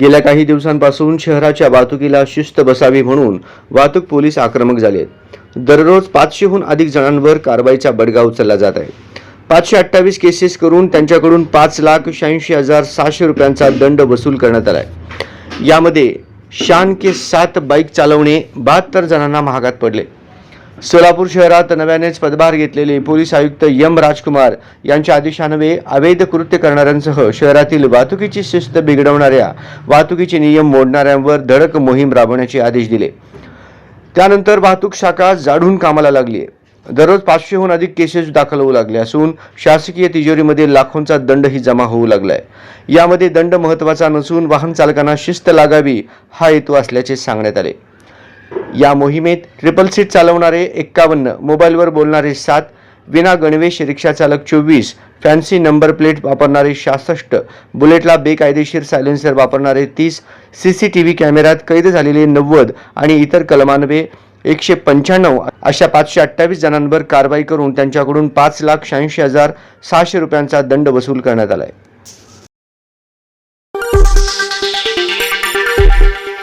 गेल्या काही दिवसांपासून शहराच्या वाहतुकीला शिस्त बसावी म्हणून वाहतूक पोलीस आक्रमक झाले दररोज पाचशेहून अधिक जणांवर कारवाईचा बडगा उचलला जात आहे. पाचशे अठ्ठावीस केसेस करून त्यांच्याकडून पाच लाख शहाऐंशी हजार सहाशे रुपयांचा दंड वसूल करण्यात आला आहे यामध्ये शान के सात बाईक चालवणे बहात्तर जणांना महागात पडले. सोलापूर शहरात नव्यानेच पदभार घेतलेले पोलीस आयुक्त यम राजकुमार यांच्या आदेशान्वये अवैध कृत्य करणाऱ्यांसह शहरातील वाहतुकीची शिस्त बिघडवणाऱ्या वाहतुकीचे नियम मोडणाऱ्यांवर धडक मोहीम राबवण्याचे आदेश दिले. त्यानंतर वाहतूक शाखा जाढून कामाला लागली आहे दररोज पाचशेहून अधिक केसेस दाखल होऊ लागले असून शासकीय तिजोरीमध्ये लाखोंचा दंडही जमा होऊ लागलाय. यामध्ये दंड महत्त्वाचा नसून वाहन चालकांना शिस्त लागावी हा हेतू असल्याचे सांगण्यात आले. या मोहिमेत ट्रिपल सीट चालवणारे एक्कावन्न मोबाईलवर बोलणारे सात विना गणवेश रिक्षा चालक चोवीस फॅन्सी नंबर प्लेट वापरणारे सहासष्ट बुलेटला बेकायदेशीर सायलेन्सर वापरणारे तीस सी सी टी व्ही कॅमेऱ्यात कैद झालेले नव्वद आणि इतर कलमान्वे एकशे पंच्याण्णव अशा पाचशे अठ्ठावीस जणांवर कारवाई करून त्यांच्याकडून पाच लाख शहाऐंशी हजार सहाशे रुपयांचा दंड वसूल करण्यात आला आहे